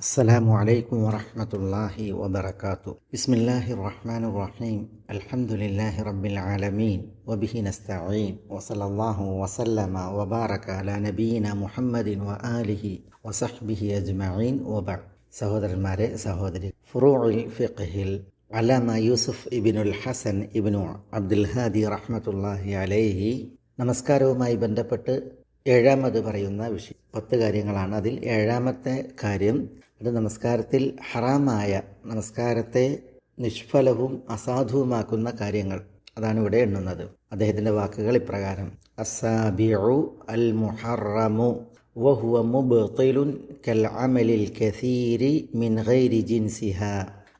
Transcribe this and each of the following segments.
السلام عليكم ورحمة الله وبركاته بسم الله الرحمن الرحيم الحمد لله رب العالمين وبه نستعين وصلى الله وسلم وبارك على نبينا محمد وآله وصحبه أجمعين وبعد സഹോദരന്മാരെ സഹോദരി ഫുറൂഉൽ ഫിഖ്ഹിൽ അലാമ യൂസുഫ് ഇബിനുൽ ഹസൻ ഇബിനു അബ്ദുൽ ഹാദി റഹ്മത്തുള്ളാഹി അലൈഹി നമസ്കാരവുമായി ബന്ധപ്പെട്ട് ഏഴാമത് പറയുന്ന വിഷയം പത്ത് കാര്യങ്ങളാണ് അതിൽ ഏഴാമത്തെ കാര്യം അത് നമസ്കാരത്തിൽ ഹറാമായ നമസ്കാരത്തെ നിഷ്ഫലവും അസാധുവുമാക്കുന്ന കാര്യങ്ങൾ അതാണ് ഇവിടെ എണ്ണുന്നത്. അദ്ദേഹത്തിന്റെ വാക്കുകൾ ഇപ്രകാരം അസാബിഉ അൽ മുഹറമു വഹുവ മുബ്തിലുൻ കൽ അമലിൽ കസീരി മിൻ ഗൈരി ജിൻസിഹ.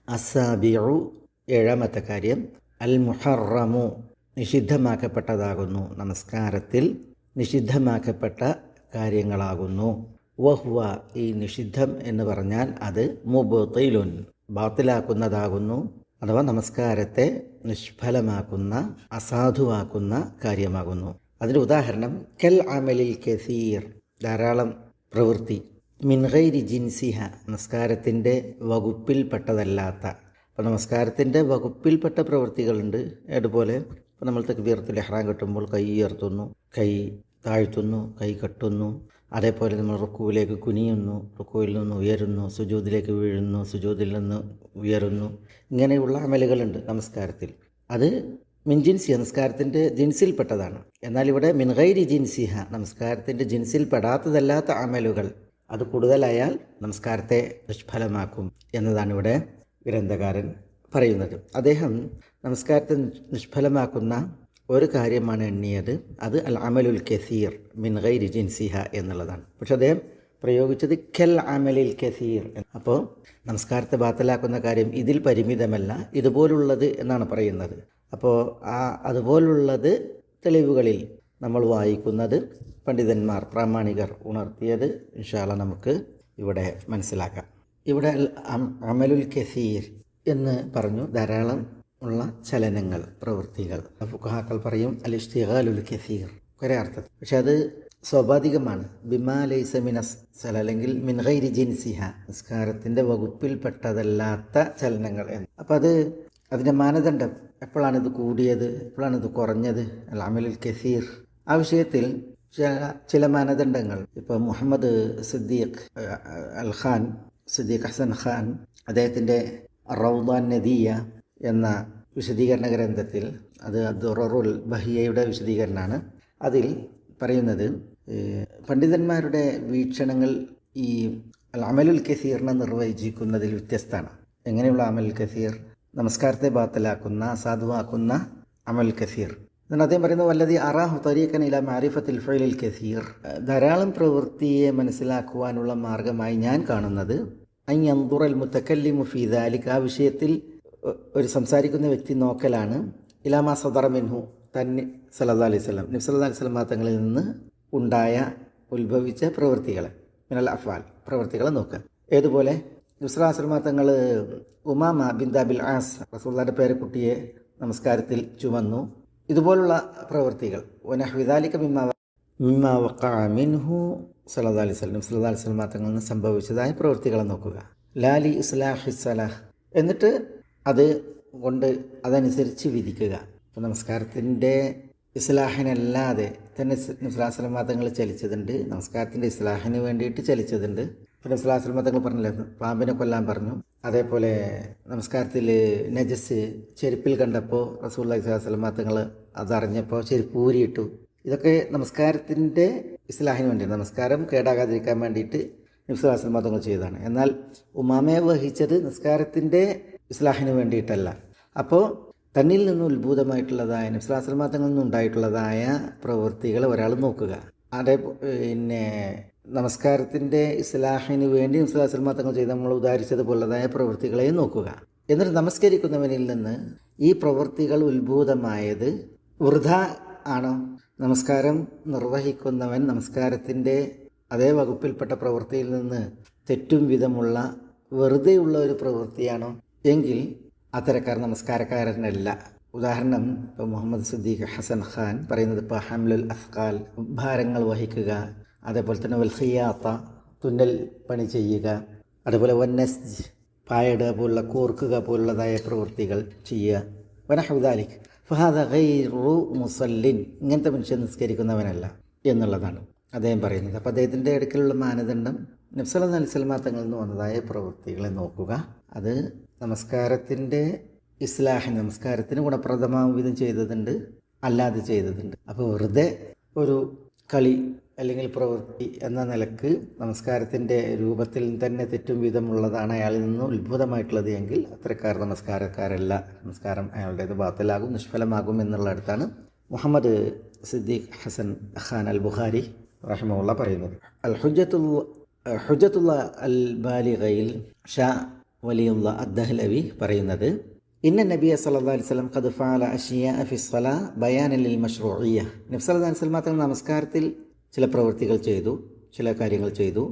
അസാബിഉ ഏഴാമത്തെ കാര്യം അൽ മുഹറമു നിഷിദ്ധമാക്കപ്പെട്ടതാകുന്നു. നമസ്കാരത്തിൽ നിഷിദ്ധമാക്കപ്പെട്ട കാര്യങ്ങളാകുന്നു. വഹ്വ ഈ നിഷിദ്ധം എന്ന് പറഞ്ഞാൽ അത് മുബത്തിലുൻ ബാത്തിലാക്കുന്നതാകുന്നു. അഥവാ നമസ്കാരത്തെ നിഷ്ഫലമാക്കുന്ന അസാധുവാക്കുന്ന കാര്യമാകുന്നു. അതിന് ഉദാഹരണം കൽ അമലിൽ കസീർ ധാരാളം പ്രവൃത്തി. മിൻഹൈരി ജിൻസിഹ നമസ്കാരത്തിന്റെ വകുപ്പിൽപ്പെട്ടതല്ലാത്ത. അപ്പോൾ നമസ്കാരത്തിന്റെ വകുപ്പിൽപ്പെട്ട പ്രവൃത്തികളുണ്ട്. അതുപോലെ ഇപ്പോൾ നമ്മൾ വീർത്തിൽ ഇഹ്റാം കെട്ടുമ്പോൾ കൈ ഉയർത്തുന്നു കൈ താഴ്ത്തുന്നു കൈ കെട്ടുന്നു. അതേപോലെ നമ്മൾ റുക്കുവിലേക്ക് കുനിയുന്നു റുക്കുവിൽ നിന്ന് ഉയരുന്നു സുജൂദിലേക്ക് വീഴുന്നു സുജൂദിൽ നിന്ന് ഉയരുന്നു. ഇങ്ങനെയുള്ള അമലുകളുണ്ട് നമസ്കാരത്തിൽ. അത് മിൻജിൻസി നമസ്കാരത്തിന്റെ ജിൻസിൽപ്പെട്ടതാണ്. എന്നാൽ ഇവിടെ മിൻഹൈരി ജിൻസിഹ നമസ്കാരത്തിന്റെ ജിൻസിൽപ്പെടാത്തതല്ലാത്ത അമലുകൾ. അത് കൂടുതലായാൽ നമസ്കാരത്തെ നിഷ്ഫലമാക്കും എന്നതാണ് ഇവിടെ ഗ്രന്ഥകാരൻ പറയുന്നത്. അദ്ദേഹം നമസ്കാരത്തെ നിഷ്ഫലമാക്കുന്ന ഒരു കാര്യമാണ് എണ്ണിയത്. അത് അൽ അമലുൽ കസീർ മിൻ ഗൈരി ജിൻസിഹ എന്നുള്ളതാണ്. പക്ഷെ അദ്ദേഹം പ്രയോഗിച്ചത് കെൽ അമലിൽ കസീർ. അപ്പോൾ നമസ്കാരത്തെ ബാത്തലാക്കുന്ന കാര്യം ഇതിൽ പരിമിതമല്ല ഇതുപോലുള്ളത് എന്നാണ് പറയുന്നത്. അപ്പോൾ ആ അതുപോലുള്ളത് തെളിവുകളിൽ നമ്മൾ വായിക്കുന്നത് പണ്ഡിതന്മാർ പ്രാമാണികർ ഉണർത്തിയത് ഇൻഷാല്ല നമുക്ക് ഇവിടെ മനസ്സിലാക്കാം. ഇവിടെ അമലുൽ കസീർ എന്ന് പറഞ്ഞു ധാരാളം ഉള്ള ചലനങ്ങൾ പ്രവൃത്തികൾ. ഫുഹാക്കൾ പറയും അൽ ഇഷ്തിഹാലുൽ കസീർ. ഒരേ അർത്ഥത്തിൽ. പക്ഷെ അത് സ്വാഭാവികമാണ്. ബിമാലൈസമിനസ് അല്ലെങ്കിൽ മിൻഹൈരി ജിൻസിഹ. നിസ്കാരത്തിന്റെ വകുപ്പിൽപ്പെട്ടതല്ലാത്ത ചലനങ്ങൾ എന്ന്. അപ്പം അത് അതിന്റെ മാനദണ്ഡം. എപ്പോഴാണ് ഇത് കൂടിയത്? എപ്പോഴാണ് ഇത് കുറഞ്ഞത്? അൽ അമലുൽ കസീർ. ആ വിഷയത്തിൽ ചില ചില മാനദണ്ഡങ്ങൾ. ഇപ്പോൾ മുഹമ്മദ് സിദ്ദീഖ് അൽ ഖാൻ സിദ്ദീഖ് ഹസൻ ഖാൻ അദ്ദേഹത്തിന്റെ റൗദാൻ നദിയ എന്ന വിശദീകരണ ഗ്രന്ഥത്തിൽ അത് ദുററുൽ ബഹിയയുടെ വിശദീകരണമാണ്. അതിൽ പറയുന്നത് പണ്ഡിതന്മാരുടെ വീക്ഷണങ്ങൾ ഈ അമലുൽ കസീറിനെ നിർവചിക്കുന്നതിൽ വ്യത്യസ്തമാണ്. എങ്ങനെയുള്ള അമൽ കസീർ? നമസ്കാരത്തെ ബാത്തലാക്കുന്ന സാധുവാക്കുന്ന അമൽ കസീർ. എന്നാൽ അദ്ദേഹം പറയുന്നത് വല്ലതി അറാഹു തരീഖൻ ഇല മാരിഫത്തിൽ ഫൈലിൽ കസീർ. ധാരാളം പ്രവൃത്തിയെ മനസ്സിലാക്കുവാനുള്ള മാർഗമായി ഞാൻ കാണുന്നത് അയ്യന്തുറൽ മുത്തക്കല്ലി മുഫീദാലിക് ആ വിഷയത്തിൽ ഒരു സംസാരിക്കുന്ന വ്യക്തി നോക്കലാണ്. ഇലാമ സദറ മിൻഹു തന്നെ സല്ലാ അലൈഹി സ്വലം നബ്സ് സല്ലാ അലൈഹി സ്വലം തങ്ങളിൽ നിന്ന് ഉണ്ടായ ഉത്ഭവിച്ച പ്രവൃത്തികളെ മിനൽ അഫ്വാൽ പ്രവൃത്തികളെ നോക്കുക. ഏതുപോലെ? നബ്സലാസ്ലമ തങ്ങൾ ഉമാമ ബിന്ദാബിൽ ആസ് റസൂള്ളാന്റെ പേരക്കുട്ടിയെ നമസ്കാരത്തിൽ ചുമന്നു. ഇതുപോലുള്ള പ്രവൃത്തികൾ ഒനഹ്വിദാലിക്ക മിമ്മ മിമ്മ അലൈഹി സ്വലം സല്ലാ അലൈഹി സ്വലം തങ്ങളിൽ നിന്ന് സംഭവിച്ചതായ പ്രവൃത്തികളെ നോക്കുക. ലാലി ഇസ്ലാഹി സലാഹ്. എന്നിട്ട് അത് കൊണ്ട് അതനുസരിച്ച് വിധിക്കുക. അപ്പോൾ നമസ്കാരത്തിന്റെ ഇസ്ലാഹിനല്ലാതെ തന്നെ നുസ്ലാസ്ലം മതങ്ങൾ ചലിച്ചതുണ്ട്. നമസ്കാരത്തിന്റെ ഇസ്ലാഹിന് വേണ്ടിയിട്ട് ചലിച്ചതുണ്ട്. പിന്നെ നുസ്ലാസ്ലം മതങ്ങൾ പറഞ്ഞില്ലായിരുന്നു പാമ്പിനെ കൊല്ലാൻ പറഞ്ഞു. അതേപോലെ നമസ്കാരത്തിൽ നജസ് ചെരുപ്പിൽ കണ്ടപ്പോൾ റസൂല്ലാ ഇസ്ലാസ്ലം മതങ്ങൾ അതറിഞ്ഞപ്പോൾ ചെരുപ്പ് ഊരിയിട്ടു. ഇതൊക്കെ നമസ്കാരത്തിന്റെ ഇസ്ലാഹിന് വേണ്ടി നമസ്കാരം കേടാകാതിരിക്കാൻ വേണ്ടിയിട്ട് നുസ്ലാസ്ലം മതങ്ങൾ ചെയ്തതാണ്. എന്നാൽ ഉമാമയെ വഹിച്ചത് നിസ്കാരത്തിന്റെ ഇസ്ലാഹിന് വേണ്ടിയിട്ടല്ല. അപ്പോൾ തന്നിൽ നിന്ന് ഉത്ഭൂതമായിട്ടുള്ളതായ നിസ്ലാസ്ലമാത്തങ്ങളിൽ നിന്നുണ്ടായിട്ടുള്ളതായ പ്രവൃത്തികൾ ഒരാൾ നോക്കുക. അതേ പിന്നെ നമസ്കാരത്തിന്റെ ഇസ്ലാഹിന് വേണ്ടി നിസ്ലാസ്ലമാത്തങ്ങൾ ചെയ്ത് നമ്മൾ ഉദാഹരിച്ചതുപോലതായ പ്രവൃത്തികളെയും നോക്കുക. എന്നിട്ട് നമസ്കരിക്കുന്നവനിൽ നിന്ന് ഈ പ്രവൃത്തികൾ ഉത്ഭൂതമായത് വൃഥ ആണോ? നമസ്കാരം നിർവഹിക്കുന്നവൻ നമസ്കാരത്തിന്റെ അതേ വകുപ്പിൽപ്പെട്ട പ്രവൃത്തിയിൽ നിന്ന് തെറ്റും വിധമുള്ള വെറുതെയുള്ള ഒരു പ്രവൃത്തിയാണോ? എങ്കിൽ അത്തരക്കാർ നമസ്കാരക്കാരനല്ല. ഉദാഹരണം ഇപ്പോൾ മുഹമ്മദ് സുദ്ദീഖ് ഹസൻ ഖാൻ പറയുന്നത് ഇപ്പോൾ ഹംലുൽ അഫ്കാൽ ഭാരങ്ങൾ വഹിക്കുക അതേപോലെ തന്നെ വൽഹിയാത്ത തുന്നൽ പണി ചെയ്യുക അതുപോലെ വന്നസ് പായിടുക പോലുള്ള കോർക്കുക പോലുള്ളതായ പ്രവൃത്തികൾ ചെയ്യുക. വനഹുദാലിഖ് ഫഹാദ ഗൈറു മുസല്ലിൻ ഇങ്ങനത്തെ മനുഷ്യൻ നിസ്കരിക്കുന്നവനല്ല എന്നുള്ളതാണ് അദ്ദേഹം പറയുന്നത്. അപ്പോൾ അദ്ദേഹത്തിന്റെ അടുക്കലുള്ള മാനദണ്ഡം നബ്സല അലിസ്ലമാ തങ്ങളിൽ നിന്ന് വന്നതായ പ്രവൃത്തികളെ നോക്കുക. അത് നമസ്കാരത്തിന്റെ ഇസ്ലാഹി നമസ്കാരത്തിന് ഗുണപ്രദമാവും വിധം ചെയ്തതുണ്ട് അല്ലാതെ ചെയ്തതുണ്ട്. അപ്പോൾ വെറുതെ ഒരു കളി അല്ലെങ്കിൽ പ്രവൃത്തി എന്ന നിലയ്ക്ക് നമസ്കാരത്തിന്റെ രൂപത്തിൽ തന്നെ തെറ്റും വിധമുള്ളതാണ് അയാളിൽ നിന്ന് ഉത്ഭുതമായിട്ടുള്ളത് എങ്കിൽ അത്തരക്കാർ നമസ്കാരക്കാരല്ല. നമസ്കാരം അയാളുടേത് ബാത്തലാകും നിഷ്ഫലമാകും എന്നുള്ള അടുത്താണ് മുഹമ്മദ് സിദ്ദീഖ് ഹസൻ ഖാൻ അൽ ബുഖാരി റഹ്മുള്ള പറയുന്നത്. അൽ ഹുജത്തുള്ള ഹുജത്തുള്ള അൽ ബാലിഗയിൽ ഷാ വലിയുള്ള അദ്ദഹ്ലവി പറയുന്നത്. ഇന്ന നബിയ സല്ലല്ലാഹു അലൈഹി വസല്ലം ഖദ് ഫഅല അഷിയ അഫിസ്വല ബയാനലിൽ നബി സല്ലല്ലാഹു അലൈഹി തങ്ങൾ നമസ്കാരത്തിൽ ചില പ്രവൃത്തികൾ ചെയ്തു ചില കാര്യങ്ങൾ ചെയ്തു.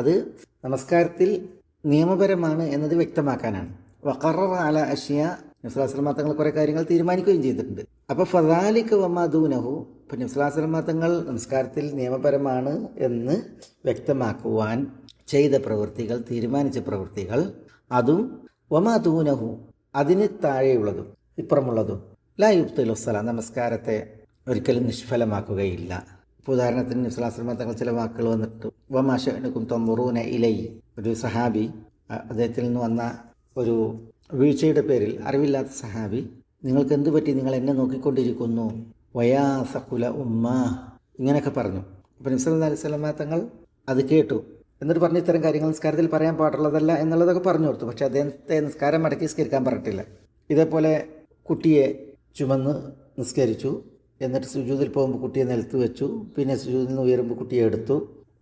അത് നമസ്കാരത്തിൽ നിയമപരമാണ് എന്നത് വ്യക്തമാക്കാനാണ്. വഖററ അല അഷിയ നബി സല്ലല്ലാഹു അലൈഹി വസല്ലം തങ്ങൾ കുറേ കാര്യങ്ങൾ തീരുമാനിക്കുകയും ചെയ്തിട്ടുണ്ട്. അപ്പോൾ ഫദാലിക്ക് വമദൂനഹു ഇപ്പം നബി സല്ലല്ലാഹു അലൈഹി വസല്ലം തങ്ങൾ നമസ്കാരത്തിൽ നിയമപരമാണ് എന്ന് വ്യക്തമാക്കുവാൻ ചെയ്ത പ്രവൃത്തികൾ തീരുമാനിച്ച പ്രവൃത്തികൾ അതും വമാതൂനഹു അതിന് താഴെയുള്ളതും ഇപ്പുറമുള്ളതും. ലാ യുബ്തുലുസ്സല നമസ്കാരത്തെ ഒരിക്കലും നിഷ്ഫലമാക്കുകയില്ല. ഉദാഹരണത്തിന് നിസ്ലാസ്ലമ തങ്ങൾ ചില വാക്കുകൾ വന്നിട്ട്. വമാഷനുക്കും തൊമ്പറൂന ഇലൈ. ഒരു സഹാബി അദ്ദേഹത്തിൽ നിന്ന് വന്ന ഒരു വീഴ്ചയുടെ പേരിൽ അറിവില്ലാത്ത സഹാബി നിങ്ങൾക്ക് എന്ത് പറ്റി? നിങ്ങൾ എന്നെ നോക്കിക്കൊണ്ടിരിക്കുന്നു. വയാ സകുല ഉമ്മ. ഇങ്ങനെയൊക്കെ പറഞ്ഞു. അപ്പം നിസ്ലാം അലൈഹി സ്വലമ തങ്ങൾ അത് കേട്ടു. എന്നിട്ട് പറഞ്ഞ ഇത്തരം കാര്യങ്ങൾ നിസ്കാരത്തിൽ പറയാൻ പാടുള്ളതല്ല എന്നുള്ളതൊക്കെ പറഞ്ഞു കൊടുത്തു. പക്ഷേ അദ്ദേഹത്തെ നിസ്കാരം മടക്കി നിസ്കരിക്കാൻ പറഞ്ഞിട്ടില്ല. ഇതേപോലെ കുട്ടിയെ ചുമന്ന് നിസ്കരിച്ചു. എന്നിട്ട് സുജൂതിൽ പോകുമ്പോൾ കുട്ടിയെ നിലത്ത് വെച്ചു. പിന്നെ സുജൂതിൽ നിന്ന് ഉയരുമ്പോൾ കുട്ടിയെ എടുത്തു.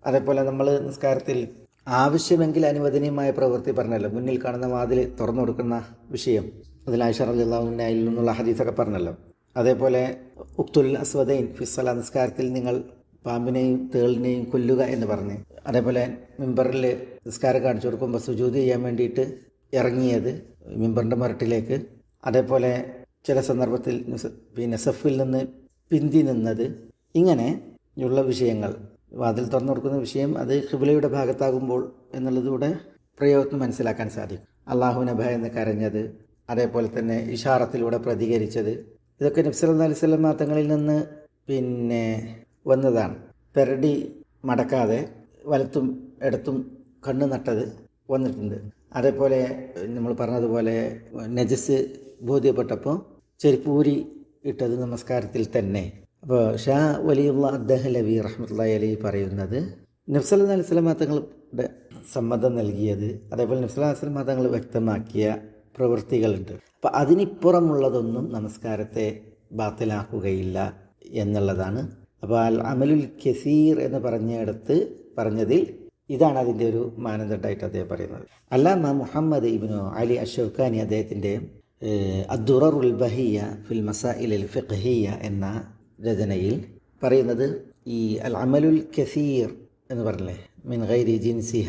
അതേപോലെ നമ്മൾ നിസ്കാരത്തിൽ ആവശ്യമെങ്കിൽ അനുവദനീയമായ പ്രവൃത്തി പറഞ്ഞല്ലോ. മുന്നിൽ കാണുന്ന വാതിൽ തുറന്നു കൊടുക്കുന്ന വിഷയം. അതിൽ ആയിഷ റലിള്ളാഹുവിനായിൽ നിന്നുള്ള ഹദീസൊക്കെ പറഞ്ഞല്ലോ. അതേപോലെ ഉക്തുൽ അസ്വദൈൻ ഫിസ്വല നിസ്കാരത്തിൽ നിങ്ങൾ പാമ്പിനെയും തേളിനെയും കൊല്ലുക എന്ന് പറഞ്ഞ്. അതേപോലെ മിമ്പറിൽ നിസ്കാരം കാണിച്ചു കൊടുക്കുമ്പോൾ സുജൂതി ചെയ്യാൻ വേണ്ടിയിട്ട് ഇറങ്ങിയത് മിമ്പറിന്റെ മരട്ടിലേക്ക്. അതേപോലെ ചില സന്ദർഭത്തിൽ പിന്നെ സഫിൽ നിന്ന് പിന്തി നിന്നത്. ഇങ്ങനെ ഉള്ള വിഷയങ്ങൾ. വാതിൽ തുറന്നു കൊടുക്കുന്ന വിഷയം അത് ഖിബിലയുടെ ഭാഗത്താകുമ്പോൾ എന്നുള്ളതിലൂടെ പ്രയോഗത്തിന് മനസ്സിലാക്കാൻ സാധിക്കും. അള്ളാഹുവിനെ ഭയന്ന് കരഞ്ഞത് അതേപോലെ തന്നെ ഇഷാറത്തിലൂടെ പ്രതികരിച്ചത്. ഇതൊക്കെ നബ്സല അലൈഹി സ്വലം തങ്ങളിൽ നിന്ന് പിന്നെ വന്നതാണ്. പെരടി മടക്കാതെ വലത്തും ഇടത്തും കണ്ണ് നട്ടത് വന്നിട്ടുണ്ട്. അതേപോലെ നമ്മൾ പറഞ്ഞതുപോലെ നജസ് ബോധ്യപ്പെട്ടപ്പോൾ ചെരുപ്പൂരി ഇട്ടത് നമസ്കാരത്തിൽ തന്നെ. അപ്പോൾ ഷാ വലിയുള്ള അദ്ദേഹലവി റഹ്മത്തുള്ളി അലി പറയുന്നത് നബ്സല്ലാ അലിസ്ലാം തങ്ങളുടെ സമ്മതം നൽകിയത് അതേപോലെ നബ്സല അലിസ്ലാം തങ്ങൾ വ്യക്തമാക്കിയ പ്രവൃത്തികളുണ്ട്. അപ്പോൾ അതിനിപ്പുറമുള്ളതൊന്നും നമസ്കാരത്തെ ബാത്തിലാക്കുകയില്ല എന്നുള്ളതാണ് അപ്പോൾ അൽ അമലുൽ കസീർ എന്ന് പറഞ്ഞിടത്ത് പറഞ്ഞതിൽ ഇതാണ് അതിന്റെ ഒരു മാനദണ്ഡമായിട്ട് അദ്ദേഹം പറയുന്നത്. അല്ലാമ മുഹമ്മദ് ഇബ്നു അലി അഷോഖാനി അദ്ദേഹത്തിന്റെ അദ്ദുററുൽ ബഹിയ ഫിൽ മസാഇൽ അൽ ഫിഖ്ഹിയ എന്ന രചനയിൽ പറയുന്നത് ഈ അൽ അമലുൽ കസീർ എന്ന് പറഞ്ഞില്ലേ? മിൻ ഗൈരി ജിൻസിഹ.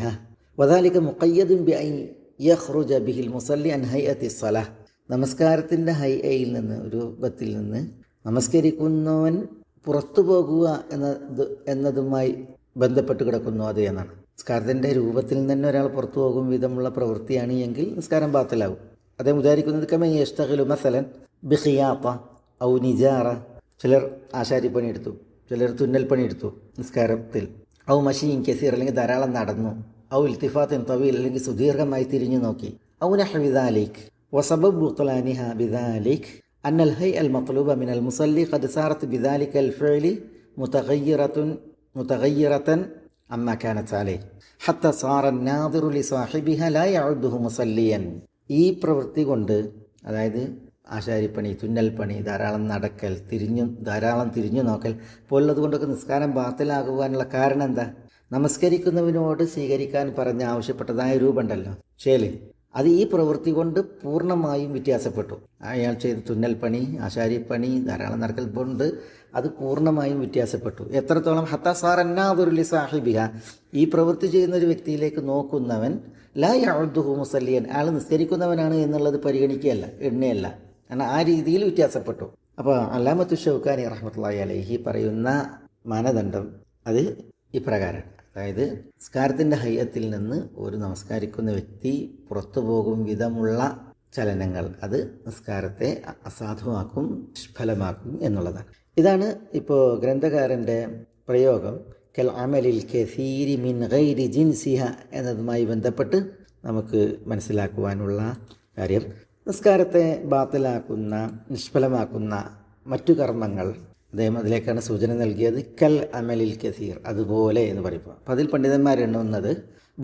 വദാലിക മുഖയ്യദുൻ ബി ഐ യഹ്റുജ ബിഹിൽ മുസല്ലി അൻ ഹൈഅത്തി സ്വലാഹ് നമസ്കാരത്തിന്റെ ഹൈ ഐയിൽ നിന്ന് ഒരു ബത്തിൽ നിന്ന് നമസ്കരിക്കുന്നവൻ പുറത്തു പോകുക എന്നത് എന്നതുമായി ബന്ധപ്പെട്ട് കിടക്കുന്നു അത് എന്നാണ്. നിസ്കാരത്തിന്റെ രൂപത്തിൽ തന്നെ ഒരാൾ പുറത്തു പോകും വിധമുള്ള പ്രവൃത്തിയാണ് എങ്കിൽ നിസ്കാരം ബാത്തലാവും. അദ്ദേഹം ഉദാഹരിക്കുന്നത് കമേ യഷ്ടഖലു മസലൻ ബിഹിയാപ്പ ഔ നിജാറ. ചിലർ ആശാരിപ്പണി എടുത്തു ചിലർ തുന്നൽ പണിയെടുത്തു നിസ്കാരത്തിൽ. ഔ മഷീൻ കസീർ അല്ലെങ്കിൽ ധാരാളം നടന്നു. ഔ ഇൽത്തിഫാത്തിൻ തവീൽ അല്ലെങ്കിൽ സുദീർഘമായി തിരിഞ്ഞു നോക്കി. ഔ നഹ്വിദാലിഖ് വസബബ് ബുത്തലാനിഹ ബിദാലിഖ് أن الهيئة المطلوبة من المصلي قد صارت بذلك الفعل متغيرة متغيرة عما كانت عليه حتى صار الناظر لصاحبها لا يعده مصليا ഈ പ്രവൃത്തി കൊണ്ട് അതായത് ആശാരിപ്പണി തുന്നൽപ്പണി ധാരാളം നടക്കൽ തിരിഞ്ഞു ധാരാളം തിരിഞ്ഞു നോക്കൽ പോലുള്ളത് കൊണ്ടൊക്കെ നിസ്കാരം ബാത്തിലാകുവാനുള്ള കാരണം എന്താ നമസ്കരിക്കുന്നവനോട് സ്വീകരിക്കാൻ പറഞ്ഞ് ആവശ്യപ്പെട്ടതായ രൂപമുണ്ടല്ലോ ശേല് അത് ഈ പ്രവൃത്തി കൊണ്ട് പൂർണമായും വ്യത്യാസപ്പെട്ടു. അയാൾ ചെയ്ത തുന്നൽപ്പണി ആശാരിപ്പണി ധാരാളം നടക്കൽ കൊണ്ട് അത് പൂർണമായും വ്യത്യാസപ്പെട്ടു. എത്രത്തോളം ഹത്ത സാറന്നാദുരുലി സാഹിബിഹ. ഈ പ്രവൃത്തി ചെയ്യുന്ന ഒരു വ്യക്തിയിലേക്ക് നോക്കുന്നവൻ ലാ യഅുദ്ദുഹു മുസല്ലിയൻ അയാൾ നിസ്കരിക്കുന്നവനാണ് എന്നുള്ളത് പരിഗണിക്കുകയല്ല എണ്ണയല്ല. കാരണം ആ രീതിയിൽ വ്യത്യാസപ്പെട്ടു. അപ്പോൾ അല്ലാമത്തു ഷൗക്കാനി റഹ്മത്തുള്ളാഹി അലൈഹി പറയുന്ന മാനദണ്ഡം അത് ഇപ്രകാരം. അതായത് നിസ്കാരത്തിന്റെ ഹയ്യത്തിൽ നിന്ന് ഒരു നമസ്കരിക്കുന്ന വ്യക്തി പുറത്തു പോകും വിധമുള്ള ചലനങ്ങൾ അത് നിസ്കാരത്തെ അസാധുവാക്കും നിഷ്ഫലമാക്കും എന്നുള്ളതാണ്. ഇതാണ് ഇപ്പോൾ ഗ്രന്ഥകാരന്റെ പ്രയോഗം. കൽ അമലിൽ കെസീരി മിൻ ഗൈരി ജിൻസിഹ എന്നതുമായി ബന്ധപ്പെട്ട് നമുക്ക് മനസ്സിലാക്കുവാനുള്ള കാര്യം. നിസ്കാരത്തെ ബാത്തിലാക്കുന്ന നിഷ്ഫലമാക്കുന്ന മറ്റു കർമ്മങ്ങൾ അദ്ദേഹം അതിലേക്കാണ് സൂചന നൽകിയത്. കൽ അമലിൽ കസീർ അതുപോലെ എന്ന് പറയുമ്പോൾ അപ്പോൾ അതിൽ പണ്ഡിതന്മാരെണ്ണുന്നത്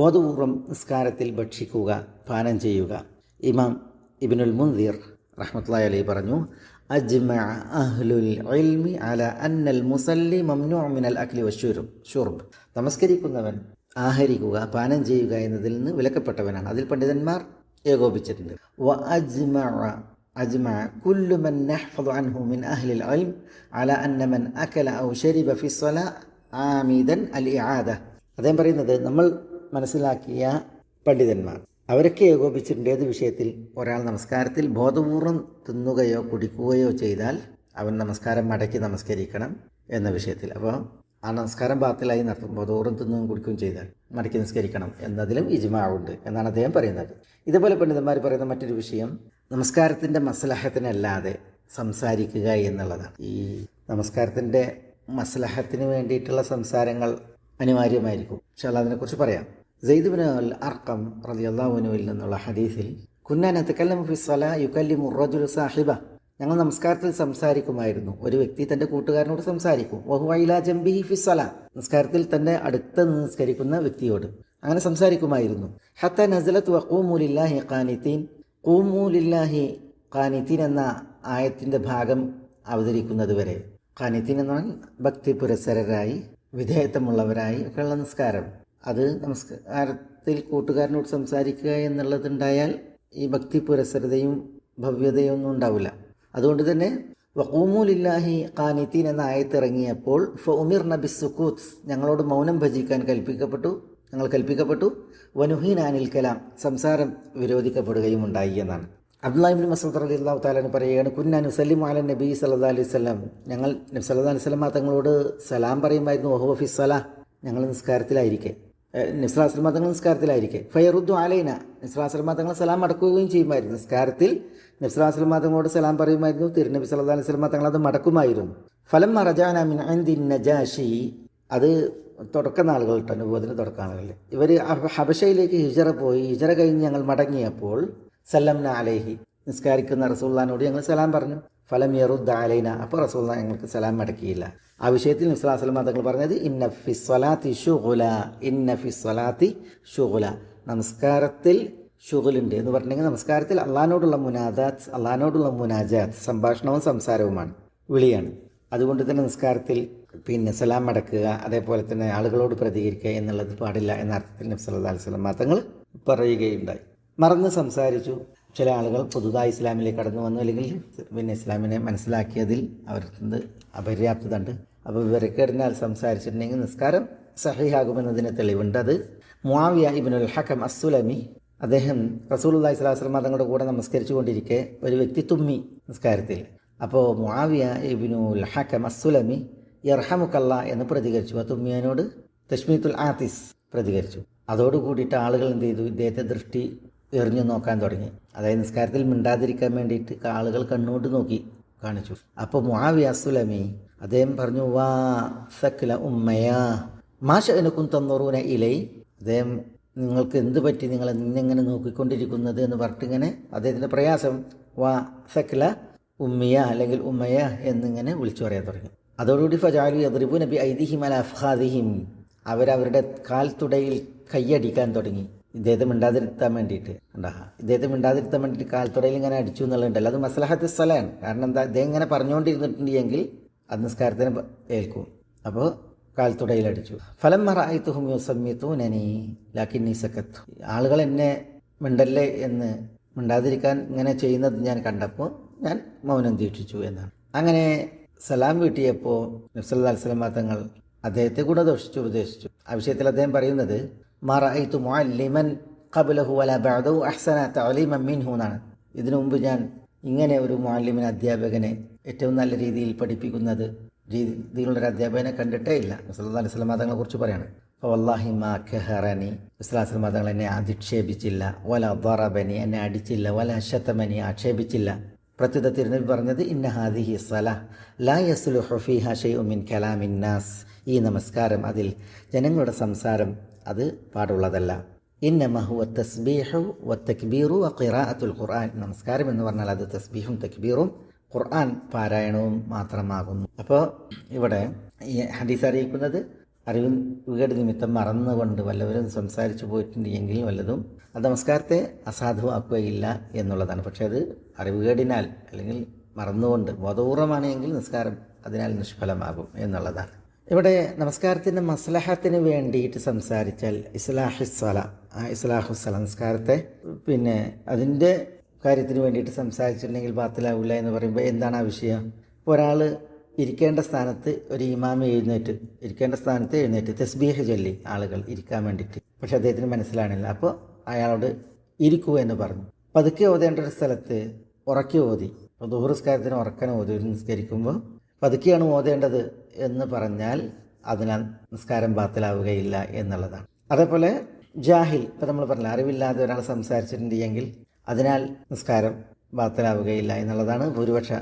ബോധപൂർവം നിസ്കാരത്തിൽ ഭക്ഷിക്കുക പാനം ചെയ്യുക. ഇമാം ഇബിനുൽ മുന്തിർ റഹ്മത്തുള്ളാഹി അലൈഹി പറഞ്ഞു അജ്മഅ അഹ്ലുൽ ഇൽമി അല അന്നൽ മുസല്ലി മംനൂ മിനൽ അഖ്ലി വശൂരും ഷുർബ് നമസ്കരിക്കുന്നവൻ ആഹരിക്കുക പാനം ചെയ്യുക എന്നതിൽ നിന്ന് വിലക്കപ്പെട്ടവനാണ്. അതിൽ പണ്ഡിതന്മാർ ഏകോപിച്ചിട്ടുണ്ട്. വ അജ്മഅ أجمع كل من نحفظ عنه من أهل العلم على أن من أكل أو شرب في الصلاة عامدا الإعادة അദ്ദേഹം പറയുന്നത് നമ്മൾ മനസ്സിലാക്കിയ പണ്ഡിതന്മാർ അവരൊക്കെ ഏകോപിച്ചിട്ടുണ്ട് ഏത് വിഷയത്തിൽ ഒരാൾ നമസ്കാരത്തിൽ ബോധപൂർവം തിന്നുകയോ കുടിക്കുകയോ ചെയ്താൽ അവൻ നമസ്കാരം മടക്കി നമസ്കരിക്കണം എന്ന വിഷയത്തിൽ അപ്പോൾ ആ നമസ്കാരം ബാത്തിലായി നടത്തും ബോധപൂർവം തിന്നുകയും കുടിക്കുകയും ചെയ്താൽ മടക്കി നിസ്കരിക്കണം എന്നതിലും ഇജ്മാവുണ്ട് എന്നാണ് അദ്ദേഹം പറയുന്നത് ഇതുപോലെ പണ്ഡിതന്മാർ പറയുന്ന മറ്റൊരു വിഷയം നമസ്കാരത്തിന്റെ മസലഹത്തിനല്ലാതെ സംസാരിക്കുക എന്നുള്ളതാണ്. ഈ നമസ്കാരത്തിന്റെ മസലഹത്തിന് വേണ്ടിയിട്ടുള്ള സംസാരങ്ങൾ അനിവാര്യമായിരിക്കും. പക്ഷേ അതിനെക്കുറിച്ച് പറയാം. സെയ്ദുബിന് അൽ അർക്കം റലിയല്ലാവുനുവിൽ നിന്നുള്ള ഹദീസിൽ കുന്നാനത്ത് കല്ലം ഫിസ്വല യുക്കല്ലി മുറജുൽ സാഹിബ. ഞങ്ങൾ നമസ്കാരത്തിൽ സംസാരിക്കുമായിരുന്നു. ഒരു വ്യക്തി തന്റെ കൂട്ടുകാരനോട് സംസാരിക്കും. വഹുവൈല ജംബിഹി ഫിസ്വല നമസ്കാരത്തിൽ തന്റെ അടുത്ത് നിസ്കരിക്കുന്ന വ്യക്തിയോട് അങ്ങനെ സംസാരിക്കുമായിരുന്നു. ഹത്ത നസലത്ത് വക്കൂമുലില്ലാ ഖാനിത്തീൻ ഖൂമൂലില്ലാഹി കാനിത്തിൻ എന്ന ആയത്തിന്റെ ഭാഗം അവതരിക്കുന്നത് വരെ കാനിത്തിൻ എന്ന് പറഞ്ഞാൽ ഭക്തി പുരസരരായി വിധേയത്വമുള്ളവരായി ഒക്കെയുള്ള നമസ്കാരം അത് നമസ്കാരത്തിൽ കൂട്ടുകാരനോട് സംസാരിക്കുക എന്നുള്ളതുണ്ടായാൽ ഈ ഭക്തി പുരസരതയും ഭവ്യതയും ഒന്നും ഉണ്ടാവില്ല. അതുകൊണ്ട് തന്നെ വഖൂമുലില്ലാഹി കാനിത്തീൻ എന്ന ആയത്തിറങ്ങിയപ്പോൾ ഫൗമിർ നബി സുക്കൂത്ത് ഞങ്ങളോട് മൗനം ഭജിക്കാൻ കൽപ്പിക്കപ്പെട്ടു. ഞങ്ങൾ കൽപ്പിക്കപ്പെട്ടു. വനുഹീൻ അനിൽ കലാം സംസാരം വിരോധിക്കപ്പെടുകയും ഉണ്ടായി എന്നാണ് അബ്ദുല്ലാഹിബിൻ മസൂദ് അലി അള്ളാഹു താലാൻ പറയുകയാണ് കുന്നാൻ മുസല്ലിം അല നബി സല്ലാ അലൈഹി സ്വലം ഞങ്ങൾ നബി സല്ലാ അലൈഹി സ്വലമ തങ്ങളോട് സലാം പറയുമായിരുന്നു ഓഹോ സലാ. ഞങ്ങൾ നിസ്കാരത്തിലായിരിക്കെ. നിസ്ലാസ്ലമ തങ്ങൾ നിസ്കാരത്തിലായിരിക്കെ. ഫയറുദ്ദു അലൈന. നിസ്ലാസ്ലമ തങ്ങൾ സലാം മടക്കുകയും ചെയ്യുമായിരുന്നു. നിസ്കാരത്തിൽ നബ്സലാസ്ലമ തങ്ങളോട് സലാം പറയുമായിരുന്നു തിരുനബി സല്ലാ അലൈഹി സ്വലമ തങ്ങൾ അത് മടക്കുമായിരുന്നു. ഫലം മറജാന മിൻ നജാഷി. അത് തുടക്ക നാളുകൾ കേട്ടോ തുടക്ക നാളുകൾ ഇവർ ഹബശയിലേക്ക് ഹിജറ പോയി. ഹിജറ കഴിഞ്ഞ് ഞങ്ങൾ മടങ്ങിയപ്പോൾ സല്ലംന അലേഹി നിസ്കാരിക്കുന്ന റസൂള്ളാനോട് ഞങ്ങൾ സലാം പറഞ്ഞു. ഫലം യറുദ് അലൈന. അപ്പോൾ റസൂള്ള ഞങ്ങൾക്ക് സലാം മടക്കിയില്ല. ആ വിഷയത്തിൽ നിസ്ലാസ്ലം തങ്ങൾ പറഞ്ഞത് ഇന്ന ഫിസ്വലാത്തി ഷുഹുല ഇന്ന ഫിസ്വലാത്തി ഷുഹുല നമസ്കാരത്തിൽ ഷുഹുലുണ്ട് എന്ന് പറഞ്ഞെങ്കിൽ നമസ്കാരത്തിൽ അള്ളഹാനോടുള്ള മുനാദാത്ത് അള്ളഹാനോടുള്ള മുനാജാത്ത് സംഭാഷണവും സംസാരവുമാണ്. വിളിയാണ്. അതുകൊണ്ട് തന്നെ നിസ്കാരത്തിൽ പിന്നെ സലാം മടക്കുക അതേപോലെ തന്നെ ആളുകളോട് പ്രതികരിക്കുക എന്നുള്ളത് പാടില്ല എന്ന അർത്ഥത്തിൽ നബ്സ് അല്ലാ വസ്ലം തങ്ങൾ പറയുകയുണ്ടായി. മറന്ന് സംസാരിച്ചു. ചില ആളുകൾ പുതുതായി ഇസ്ലാമിലേക്ക് കടന്നു വന്നു അല്ലെങ്കിൽ പിന്നെ ഇസ്ലാമിനെ മനസ്സിലാക്കിയതിൽ അവർക്ക് അപര്യാപ്തത ഉണ്ട് അപ്പോൾ വിവരക്കേടിനാൽ സംസാരിച്ചിട്ടുണ്ടെങ്കിൽ നിസ്കാരം സഹിയാകുമെന്നതിന് തെളിവുണ്ട്. അത് മുവിയ ഇബിനുൽ ഹക്കം അസുലമി അദ്ദേഹം റസൂൽ അള്ളഹി സ്വലാസ്ലം തങ്ങളുടെ കൂടെ നമസ്കരിച്ചു കൊണ്ടിരിക്കെ ഒരു വ്യക്തി തുമ്മി നിസ്കാരത്തിൽ. അപ്പോൾ മുആവിയ ഇബിനു ഹക്കം അസുലമി ഇർഹമുക്കല്ല എന്ന് പ്രതികരിച്ചു. ആ തുമ്മിയനോട് തഷ്മീത്തുൽ ആത്തിസ് പ്രതികരിച്ചു. അതോട് അതോടുകൂടിയിട്ട് ആളുകൾ എന്ത് ചെയ്തു? ഇദ്ദേഹത്തെ ദൃഷ്ടി എറിഞ്ഞു നോക്കാൻ തുടങ്ങി. അതായത് നിസ്കാരത്തിൽ മിണ്ടാതിരിക്കാൻ വേണ്ടിയിട്ട് ആളുകൾ കണ്ണുകൊണ്ട് നോക്കി കാണിച്ചു. അപ്പോൾ മുആവിയ അസുലമി അദ്ദേഹം പറഞ്ഞു വാ സക്കല ഉമ്മയാ മാഷ എനക്കും തന്നൂറൂന ഇലൈ. അദ്ദേഹം നിങ്ങൾക്ക് എന്ത് പറ്റി? നിങ്ങൾ നിന്നെങ്ങനെ നോക്കിക്കൊണ്ടിരിക്കുന്നത്? എന്ന് പറഞ്ഞിട്ടിങ്ങനെ അദ്ദേഹത്തിന്റെ പ്രയാസം വാ സക്കല ഉമ്മിയ അല്ലെങ്കിൽ ഉമ്മയ എന്നിങ്ങനെ വിളിച്ചു പറയാൻ തുടങ്ങി. അതോടുകൂടി ഫജാലു യദ്രിബു നബി ഐദിഹിം അല അഫ്ഹാദിഹിം അവരവരുടെ കാൽ തുടയിൽ കൈയടിക്കാൻ തുടങ്ങി. ഇദ്ദേഹത്തെ മിണ്ടാതിരുത്താൻ വേണ്ടിയിട്ട് ഉണ്ടാ. ഇദ്ദേഹത്തെ മിണ്ടാതിരുത്താൻ വേണ്ടിയിട്ട് തുടയിൽ ഇങ്ങനെ അടിച്ചു എന്നുള്ളതുണ്ടല്ലോ. അത് മസലഹത്ത് സ്ഥലമാണ് കാരണം എന്താ? ഇദ്ദേഹം ഇങ്ങനെ പറഞ്ഞുകൊണ്ടിരുന്നിട്ടുണ്ടെങ്കിൽ അത് നിസ്കാരത്തിന് ഏൽക്കും. അപ്പോൾ കാൽ തുടയിൽ അടിച്ചു. ഫലം മറായിത്തുഹും യുസമ്മിത്തു നനി ലാക്കിന്നി സക്കത്തു ആളുകൾ എന്നെ മിണ്ടല്ലേ എന്ന് മിണ്ടാതിരിക്കാൻ ഇങ്ങനെ ചെയ്യുന്നത് ഞാൻ കണ്ടപ്പോൾ ഞാൻ മൗനം ദീക്ഷിച്ചു എന്നാണ്. അങ്ങനെ സലാം വീട്ടിയപ്പോൾ നബ്സല്ലാ തങ്ങൾ അദ്ദേഹത്തെ ഗുണദോഷിച്ചു ഉപദേശിച്ചു. ആ വിഷയത്തിൽ അദ്ദേഹം പറയുന്നത് എന്നാണ്. ഇതിനു മുമ്പ് ഞാൻ ഇങ്ങനെ ഒരു മുഅല്ലിമൻ അധ്യാപകനെ ഏറ്റവും നല്ല രീതിയിൽ പഠിപ്പിക്കുന്നത് രീതിയിലുള്ള ഒരു അധ്യാപകനെ കണ്ടിട്ടേ ഇല്ല. നബ്സല്ലാ അലൈഹി സ്വലമ തങ്ങളെ കുറിച്ച് പറയാണ്. വല്ലാഹി മാ ഖഹറനി ഇസ്ലാസ്ലം എന്നെ അധിക്ഷേപിച്ചില്ല. വല ദറബനി എന്നെ അടിച്ചില്ല. വല ശതമനി ആക്ഷേപിച്ചില്ല. പ്രത്യുത തിരുനബി പറഞ്ഞത് ഇന്ന ഹാദിഹി സല ലാ യസ്ലുഹു ഫീഹ ഷൈഉം മിൻ കലാമിൻ നാസ്. ഈ നമസ്കാരം അതിൽ ജനങ്ങളുടെ സംസാരം അത് പാടുള്ളതല്ല. ഇന്ന ഹുവ തസ്ബീഹു വ തക്ബീറു വ ഖിറാഅത്തുൽ ഖുർആൻ. നമസ്കാരം എന്ന് പറഞ്ഞാൽ അത് തസ്ബീഹും തക്ബീറും ഖുർആൻ പാരായണവും മാത്രമാകുന്നു. അപ്പോൾ ഇവിടെ ഈ ഹദീസ് അറിയിക്കുന്നത് അറിവ് വികേട് നിമിത്തം മറന്നുകൊണ്ട് വല്ലവരും സംസാരിച്ചു പോയിട്ടുണ്ട് എങ്കിൽ വല്ലതും അത് നമസ്കാരത്തെ അസാധുവാക്കുകയില്ല എന്നുള്ളതാണ്. പക്ഷേ അത് അറിവുകേടിനാൽ അല്ലെങ്കിൽ മറന്നുകൊണ്ട് ബോധപൂർവമാണെങ്കിൽ നിസ്കാരം അതിനാൽ നിഷ്ഫലമാകും എന്നുള്ളതാണ്. ഇവിടെ നമസ്കാരത്തിന്റെ മസ്ലഹത്തിന് വേണ്ടിയിട്ട് സംസാരിച്ചാൽ ഇസ്ലാഹുസ്സല ആ ഇസ്ലാഹുസ്സല നമസ്കാരത്തെ പിന്നെ അതിന്റെ കാര്യത്തിന് വേണ്ടിയിട്ട് സംസാരിച്ചിട്ടുണ്ടെങ്കിൽ ബാത്തിലാവില്ല എന്ന് പറയുമ്പോൾ എന്താണ് ആ വിഷയം? ഒരാൾ ഇരിക്കേണ്ട സ്ഥാനത്ത് ഒരു ഇമാമ എഴുന്നേറ്റ് ഇരിക്കേണ്ട സ്ഥാനത്ത് എഴുന്നേറ്റ് തസ്ബീഹ് ചൊല്ലി ആളുകൾ ഇരിക്കാൻ വേണ്ടിയിട്ട്. പക്ഷെ അദ്ദേഹത്തിന് മനസ്സിലാണില്ല അപ്പോൾ അയാളോട് ഇരിക്കൂ എന്ന് പറഞ്ഞു. പതുക്കെ ഓതേണ്ട ഒരു സ്ഥലത്ത് ഉറക്കി ഓതി. അപ്പോൾ ദൂഹസ്കാരത്തിന് ഉറക്കനെ ഓതി. നിസ്കരിക്കുമ്പോൾ പതുക്കെയാണ് ഓതേണ്ടത് എന്ന് പറഞ്ഞാൽ അതിനാൽ നിസ്കാരം ബാത്തിലാവുകയില്ല എന്നുള്ളതാണ്. അതേപോലെ ജാഹിൽ ഇപ്പം നമ്മൾ പറഞ്ഞില്ല അറിവില്ലാതെ ഒരാൾ സംസാരിച്ചിട്ടുണ്ടെങ്കിൽ അതിനാൽ നിസ്കാരം ബാത്തിലാവുകയില്ല എന്നുള്ളതാണ് ഭൂരിപക്ഷ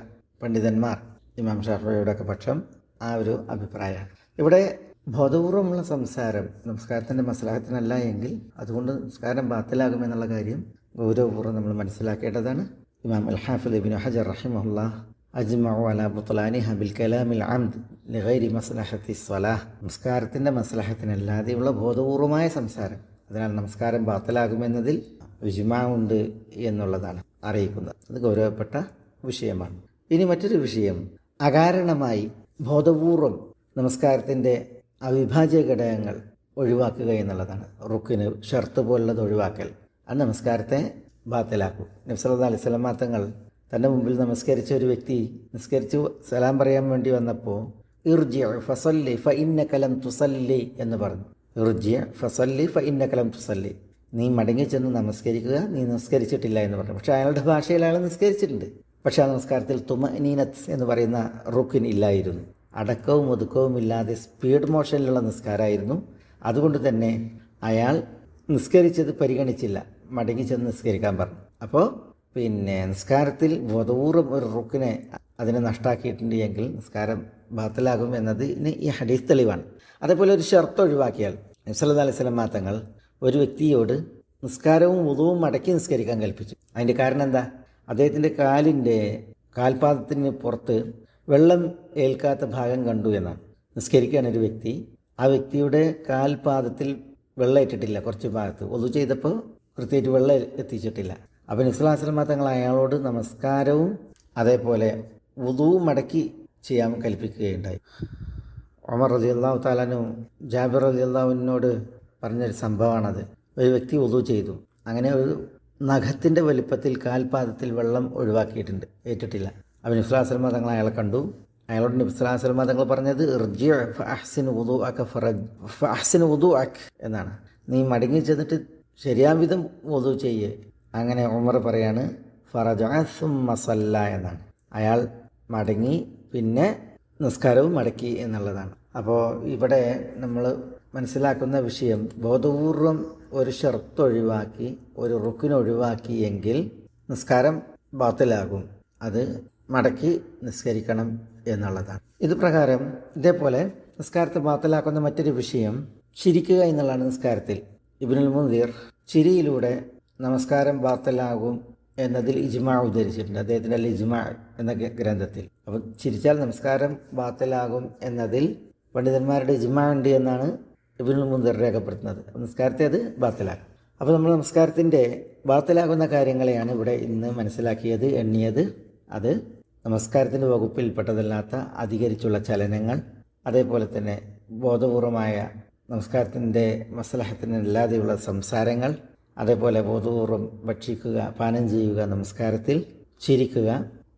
പണ്ഡിതന്മാർ. ഇമാം ഷാഫിയുടെ പക്ഷം ആ ഒരു അഭിപ്രായമാണ്. ഇവിടെ ബോധപൂർവമുള്ള സംസാരം നമസ്കാരത്തിന്റെ മസലാഹത്തിനല്ല എങ്കിൽ അതുകൊണ്ട് നിസ്കാരം ബാത്തിലാകുമെന്നുള്ള കാര്യം ഗൗരവപൂർവം നമ്മൾ മനസ്സിലാക്കേണ്ടതാണ്. ഇമാം അൽ ഹാഫിദ് ഇബിൻ ഹജർ റഹിമുല്ല അജ്മഉ അല ബുത്ലാനിഹ ബിൽ കലാമിൽ അംദ് ലിഗൈരി മസ്ലഹത്തി സ്വലാഹ് നമസ്കാരത്തിന്റെ മസ്ലഹത്തിനല്ലാതെയുള്ള ബോധപൂർവമായ സംസാരം. അതിനാൽ നമസ്കാരം ബാത്തലാകുമെന്നതിൽ ഉണ്ട് എന്നുള്ളതാണ് അറിയിക്കുന്നത്. അത് ഗൗരവപ്പെട്ട വിഷയമാണ്. ഇനി മറ്റൊരു വിഷയം അകാരണമായി ബോധപൂർവം നമസ്കാരത്തിന്റെ അവിഭാജ്യ ഘടകങ്ങൾ ഒഴിവാക്കുക എന്നുള്ളതാണ്. റുക്കിന് ഷർത്ത് പോലുള്ളത് ഒഴിവാക്കൽ. ആ നമസ്കാരത്തെ ബാത്തലാക്കും. നബ്സല്ലാ അലൈഹി സ്വലമാ തങ്ങൾ തന്റെ മുമ്പിൽ നമസ്കരിച്ച ഒരു വ്യക്തി നിസ്കരിച്ചു സലാം പറയാൻ വേണ്ടി വന്നപ്പോൾ ഇർജിയ ഫസല്ലി ഫ ഇന്ന കലം തുസല്ലി എന്ന് പറഞ്ഞു. ഇർജിയ ഫസല്ലി ഫ ഇന്ന കലം തുസല്ലി നീ മടങ്ങി ചെന്ന് നമസ്കരിക്കുക നീ നമസ്കരിച്ചിട്ടില്ല എന്ന് പറഞ്ഞു. പക്ഷേ അയാളുടെ ഭാഷയിൽ അയാൾ നിസ്കരിച്ചിട്ടുണ്ട്. പക്ഷേ ആ നമസ്കാരത്തിൽ തുമനീനത്ത് എന്ന് പറയുന്ന റുക്കിൻ ഇല്ലായിരുന്നു. അടക്കവും ഒതുക്കവും ഇല്ലാതെ സ്പീഡ് മോഷനിലുള്ള നിസ്കാരമായിരുന്നു. അതുകൊണ്ട് തന്നെ അയാൾ നിസ്കരിച്ചത് പരിഗണിച്ചില്ല. മടങ്ങി ചെന്ന് നിസ്കരിക്കാൻ പറഞ്ഞു. അപ്പോൾ പിന്നെ നിസ്കാരത്തിൽ ബോധപൂർവം ഒരു റുക്കിനെ അതിനെ നഷ്ടാക്കിയിട്ടുണ്ട് എങ്കിൽ നിസ്കാരം ബാത്തലാകും എന്നത് ഇനി ഈ ഹഡീസ് തെളിവാണ്. അതേപോലെ ഒരു ഷർത്ത് ഒഴിവാക്കിയാൽ നബ്സല്ലാ അലൈഹി സ്വലം തങ്ങൾ ഒരു വ്യക്തിയോട് നിസ്കാരവും ഉതവും മടക്കി നിസ്കരിക്കാൻ കൽപ്പിച്ചു. അതിന്റെ കാരണം എന്താ? അദ്ദേഹത്തിന്റെ കാലിന്റെ കാൽപാദത്തിന് പുറത്ത് വെള്ളം ഏൽക്കാത്ത ഭാഗം കണ്ടു എന്നാണ്. നിസ്കരിക്കുകയാണ് ഒരു വ്യക്തി ആ വ്യക്തിയുടെ കാൽപാദത്തിൽ വെള്ളം ഇട്ടിട്ടില്ല കുറച്ച് ഭാഗത്ത്. ഒതു ചെയ്തപ്പോൾ കൃത്യമായിട്ട് വെള്ളം എത്തിച്ചിട്ടില്ല. അപ്പം ഇസ്ലാസ്ലമ തങ്ങൾ അയാളോട് നമസ്കാരവും അതേപോലെ വുതുവും മടക്കി ചെയ്യാൻ കൽപ്പിക്കുകയുണ്ടായി. ഒമർ റലി അള്ളാഹു താലാനു ജാബിർ റതി അള്ളാഹുവിനോട് പറഞ്ഞൊരു സംഭവമാണത്. ഒരു വ്യക്തി ഉതു ചെയ്തു. അങ്ങനെ ഒരു നഖത്തിന്റെ വലിപ്പത്തിൽ കാൽപാദത്തിൽ വെള്ളം ഒഴിവാക്കിയിട്ടുണ്ട്. ഏറ്റിട്ടില്ല. അവൻ ഇസ്ലാസ്ലമ തങ്ങൾ അയാളെ കണ്ടു. അയാളോട് ഇസ്ലാസ്ലമ തങ്ങൾ പറഞ്ഞത് അഹ്സിൻ അഹ്സിൻ എന്നാണ്. നീ മടങ്ങി ചെന്നിട്ട് ശരിയാവിധം ഉദു ചെയ്യേ. അങ്ങനെ ഉമർ പറയാണ് ഫറജും മസല്ല എന്നാണ്. അയാൾ മടങ്ങി പിന്നെ നിസ്കാരവും മടക്കി എന്നുള്ളതാണ്. അപ്പോൾ ഇവിടെ നമ്മൾ മനസ്സിലാക്കുന്ന വിഷയം ബോധപൂർവം ഒരു ഷർത്ത് ഒഴിവാക്കി ഒരു റുക്കിന് ഒഴിവാക്കി എങ്കിൽ നിസ്കാരം ബാത്തിലാകും. അത് മടക്കി നിസ്കരിക്കണം എന്നുള്ളതാണ്. ഇത് പ്രകാരം ഇതേപോലെ നിസ്കാരത്തെ ബാത്തിലാക്കുന്ന മറ്റൊരു വിഷയം ചിരിക്കുക എന്നുള്ളതാണ് നിസ്കാരത്തിൽ. ഇബിനുൽ മുന്തിർ ചിരിയിലൂടെ നമസ്കാരം ബാത്തലാകും എന്നതിൽ ഇജ്മാ ഉദ്ധരിച്ചിട്ടുണ്ട്. അദ്ദേഹത്തിന്റെ അല്ല എന്ന ഗ്രന്ഥത്തിൽ. അപ്പം ചിരിച്ചാൽ നമസ്കാരം ബാത്തലാകും എന്നതിൽ പണ്ഡിതന്മാരുടെ ഇജ്മാ ഉണ്ട് എന്നാണ് ഇബിനുൽ മുന്തിർ രേഖപ്പെടുത്തുന്നത്. നമസ്കാരത്തെ അത് ബാത്തലാകും അപ്പോൾ നമ്മൾ നമസ്കാരത്തിന്റെ ബാത്തലാകുന്ന കാര്യങ്ങളെയാണ് ഇവിടെ ഇന്ന് മനസ്സിലാക്കിയത് എണ്ണിയത്. അത് നമസ്കാരത്തിന്റെ വകുപ്പിൽപ്പെട്ടതല്ലാത്ത അധികരിച്ചുള്ള ചലനങ്ങൾ അതേപോലെ തന്നെ ബോധപൂർവമായ നമസ്കാരത്തിന്റെ മസലഹത്തിനല്ലാതെയുള്ള സംസാരങ്ങൾ അതേപോലെ ബോധപൂർവം ഭക്ഷിക്കുക പാനം ചെയ്യുക നമസ്കാരത്തിൽ ചിരിക്കുക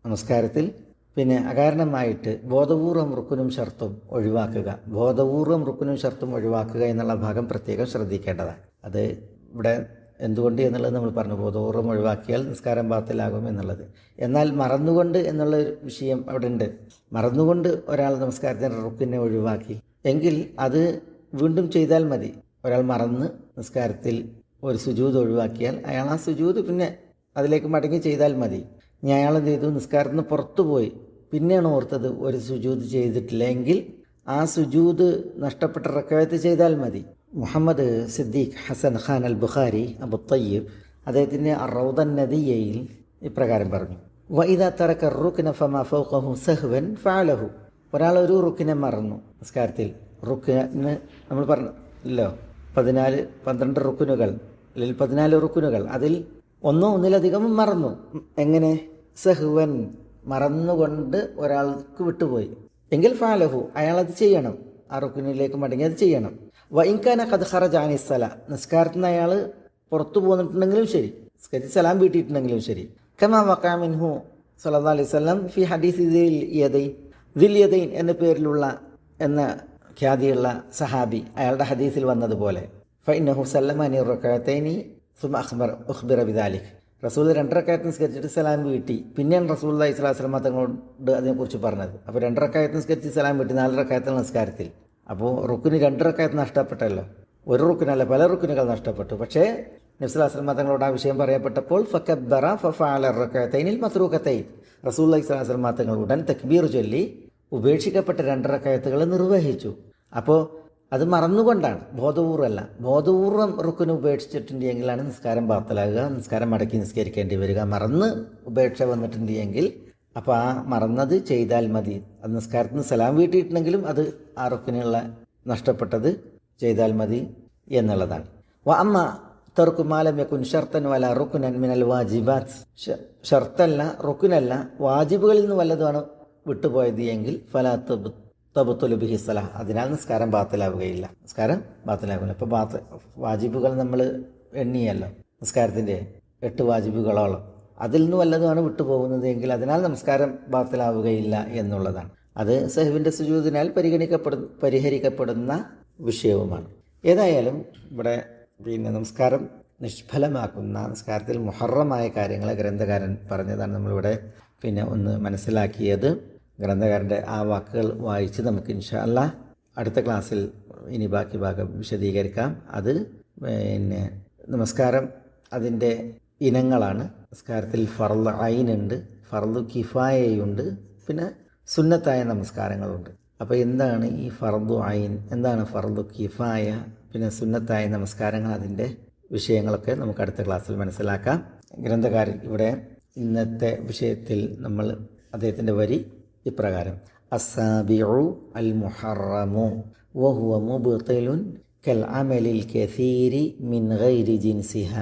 നമസ്കാരത്തിൽ പിന്നെ അകാരണമായിട്ട് ബോധപൂർവം റുക്കുനും ഷർത്തും ഒഴിവാക്കുക. ബോധപൂർവം റുക്കുനും ഷർത്തും ഒഴിവാക്കുക എന്നുള്ള ഭാഗം പ്രത്യേകം ശ്രദ്ധിക്കേണ്ടതാണ്. അത് ഇവിടെ എന്തുകൊണ്ട് എന്നുള്ളത് നമ്മൾ പറഞ്ഞു. ബോധപൂർവം ഒഴിവാക്കിയാൽ നിസ്കാരം പാത്തിലാകും എന്നുള്ളത്. എന്നാൽ മറന്നുകൊണ്ട് എന്നുള്ള വിഷയം അവിടെ ഉണ്ട്. മറന്നുകൊണ്ട് ഒരാൾ നമസ്കാരത്തിന്റെ റുക്കിനെ ഒഴിവാക്കി. എങ്കിൽ അത് വീണ്ടും ചെയ്താൽ മതി. ഒരാൾ മറന്ന് നിസ്കാരത്തിൽ ഒരു സുജൂത് ഒഴിവാക്കിയാൽ അയാൾ ആ സുജൂത് പിന്നെ അതിലേക്ക് മടങ്ങി ചെയ്താൽ മതി. ഞാൻ അയാൾ എന്ത് ചെയ്തു? നിസ്കാരത്തിന് പുറത്തു പോയി. പിന്നെയാണ് ഓർത്തത് ഒരു സുജൂത് ചെയ്തിട്ടില്ലെങ്കിൽ ആ സുജൂത് നഷ്ടപ്പെട്ട റക്കായത്ത് ചെയ്താൽ മതി. മുഹമ്മദ് സിദ്ദീഖ് ഹസൻ ഖാൻ അൽ ബുഖാരി അബു തയ്യബ് അദ്ദേഹത്തിന്റെ റൗദൻ നദിയയിൽ ഇപ്രകാരം പറഞ്ഞു. വൈദ തറക്ക റുക്കിന ഫമ ഫൗഖഹു സഹ്വൻ ഫാലഹു ഒരാൾ ഒരു റുക്കിനെ മറന്നു. നമസ്കാരത്തിൽ. റുക്കിന് നമ്മൾ പറഞ്ഞല്ലോ പതിനാല് പന്ത്രണ്ട് റുക്കുനുകൾ അല്ലെങ്കിൽ പതിനാല് റുക്കുനുകൾ അതിൽ ഒന്നോ ഒന്നിലധികം മറന്നു. എങ്ങനെ? സഹ്വൻ മറന്നുകൊണ്ട് ഒരാൾക്ക് വിട്ടുപോയി. എങ്കിൽ ഫാലഹു അയാൾ അത് ചെയ്യണം. ആ റുക്കുനിലേക്ക് മടങ്ങി അത് ചെയ്യണം. വൈകാന കഥഹറ ജാനിസ്സല നിസ്കാരത്തിൽ നിന്ന് അയാൾ പുറത്തു പോന്നിട്ടുണ്ടെങ്കിലും ശരി. നിസ്കരിച്ച് സലാം വീട്ടിയിട്ടുണ്ടെങ്കിലും ശരി. കമാ വക്കാമിൻഹു സല്ലാ അലൈഹി സ്വലം ഫി ഹദീസ് യദൈൻ ദിൽ യദൈൻ എന്ന പേരിലുള്ള എന്ന ഖ്യാതിയുള്ള സഹാബി അയാളുടെ ഹദീസിൽ വന്നതുപോലെ. ഫൈനഹു സല്ലമാനി റക്കാത്തൈനി സുമ അഖ്ബർ ഉഖ്ബിർ ബിദാലിഖ് റസൂൽ രണ്ടരക്കായത്ത് നിസ്കരിച്ചിട്ട് സലാം വീട്ടി. പിന്നെയാണ് റസൂൽ അലൈഹി സ്വലാസ്ലമ തങ്ങളോട് അതിനെക്കുറിച്ച് പറഞ്ഞത്. അപ്പോൾ രണ്ടരക്കായത്ത് നിസ്കരിച്ച് സലാം വീട്ടി നാലരക്കായത്തിൽ നിസ്കാരത്തിൽ. അപ്പോൾ റുക്കിന് രണ്ടരക്കായത്ത് നഷ്ടപ്പെട്ടല്ലോ. ഒരു റുക്കിനല്ല പല റുക്കിനുകൾ നഷ്ടപ്പെട്ടു. പക്ഷേ നബ്സുലാസ്ലമ തങ്ങളോട് ആ വിഷയം പറയപ്പെട്ടപ്പോൾ ഫക്കബറ ഫഫാലറക്കത്തൈനിൽ മത്രൂക്കത്തൈൻ റസൂൽ അലൈഹി സ്വലാസ്ലമ തങ്ങൾ ഉടൻ തക്ബീർ ചൊല്ലി ഉപേക്ഷിക്കപ്പെട്ട രണ്ടരക്കായത്തുകൾ നിർവഹിച്ചു. അപ്പോൾ അത് മറന്നുകൊണ്ടാണ്. ബോധപൂർവമല്ല. ബോധപൂർവം റുക്കിന് ഉപേക്ഷിച്ചിട്ടുണ്ടെങ്കിലാണ് നിസ്കാരം പാർത്തലാകുക നിസ്കാരം മടക്കി നിസ്കരിക്കേണ്ടി വരിക. മറന്ന് ഉപേക്ഷ വന്നിട്ടുണ്ടെങ്കിൽ അപ്പോൾ ആ മറന്നത് ചെയ്താൽ മതി. അത് നിസ്കാരത്തിന് സലാം വീട്ടിയിട്ടുണ്ടെങ്കിലും അത് ആ റുക്കിനുള്ള നഷ്ടപ്പെട്ടത് ചെയ്താൽ മതി എന്നുള്ളതാണ്. അമ്മ തെർക്കുമാലമ്യ യക്കുൻ ഷർത്തൻ വല റുക്കുനൻ മിനൽ വാജിബാത്ത്. ഷർത്തല്ല റുക്കുനല്ല വാജിബുകളിൽ നിന്ന് വല്ലതുമാണ് വിട്ടുപോയത് എങ്കിൽ ഫലാത്ത് തബുത്തുലുബിഹി സലാഹ് അതിനാൽ നിസ്കാരം ബാത്തിലാവുകയില്ല. നിസ്കാരം ബാത്തിലാവില്ല. ഇപ്പോൾ ബാത്ത് വാജിബുകൾ നമ്മൾ എണ്ണിയല്ലോ. നിസ്കാരത്തിന്റെ എട്ട് വാജിബുകളോളം. അതിൽ നിന്ന് വല്ലതുമാണ് വിട്ടുപോകുന്നത് എങ്കിൽ അതിനാൽ നമസ്കാരം ബാത്തിലാവുകയില്ല എന്നുള്ളതാണ്. അത് സഹിബിന്റെ സുജൂതിനാൽ പരിഗണിക്കപ്പെടുന്ന പരിഹരിക്കപ്പെടുന്ന വിഷയവുമാണ്. ഏതായാലും ഇവിടെ പിന്നെ നമസ്കാരം നിഷ്ഫലമാക്കുന്ന നിസ്കാരത്തിൽ മുഹറമായ കാര്യങ്ങളെ ഗ്രന്ഥകാരൻ പറഞ്ഞതാണ് നമ്മളിവിടെ പിന്നെ ഒന്ന് മനസ്സിലാക്കിയത്. ഗ്രന്ഥകാരന്റെ ആ വാക്കുകൾ വായിച്ച് നമുക്ക് ഇൻഷാ അടുത്ത ക്ലാസ്സിൽ ഇനി ബാക്കി ഭാഗം വിശദീകരിക്കാം. അത് പിന്നെ നമസ്കാരം അതിന്റെ ഇനങ്ങളാണ്. നമസ്കാരത്തിൽ ഫർദ് ഐനുണ്ട് ഫർദ് കിഫായയുണ്ട് പിന്നെ സുന്നത്തായ നമസ്കാരങ്ങളുണ്ട്. അപ്പോൾ എന്താണ് ഈ ഫർദു ഐൻ എന്താണ് ഫർദു കിഫായ? പിന്നെ സുന്നത്തായ നമസ്കാരങ്ങൾ അതിന്റെ വിഷയങ്ങളൊക്കെ നമുക്ക് അടുത്ത ക്ലാസ്സിൽ മനസ്സിലാക്കാം. ഗ്രന്ഥകാരൻ ഇവിടെ ഇന്നത്തെ വിഷയത്തിൽ നമ്മൾ അദ്ദേഹത്തിന്റെ വരി ഇപ്രകാരം അസാബിഉ അൽ മുഹറമു വഹുവ മുബ്തിലുൻ കൽ അമലിൽ കസീരി മിൻ ഗൈരി ജിൻസിഹ.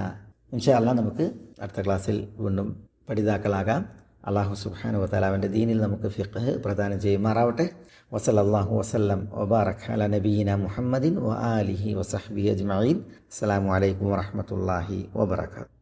ഇൻഷാല്ല നമുക്ക് അടുത്ത ക്ലാസ്സിൽ വീണ്ടും പഠിതാക്കളാകാം. അള്ളാഹു സുബ്ഹാനു വത്താലാവിന്റെ ദീനിൽ നമുക്ക് ഫിഖ് പ്രദാനം ചെയ്യുമാറാവട്ടെ. വസലല്ലാഹു വസല്ലം വബാറക് അല നബീന മുഹമ്മദിൻ വ ആലിഹി വസഹബി അജ്മീൻ അസ്സാം വലൈക്കും വാഹമത്തല്ലാഹി വബറകാതുഹു.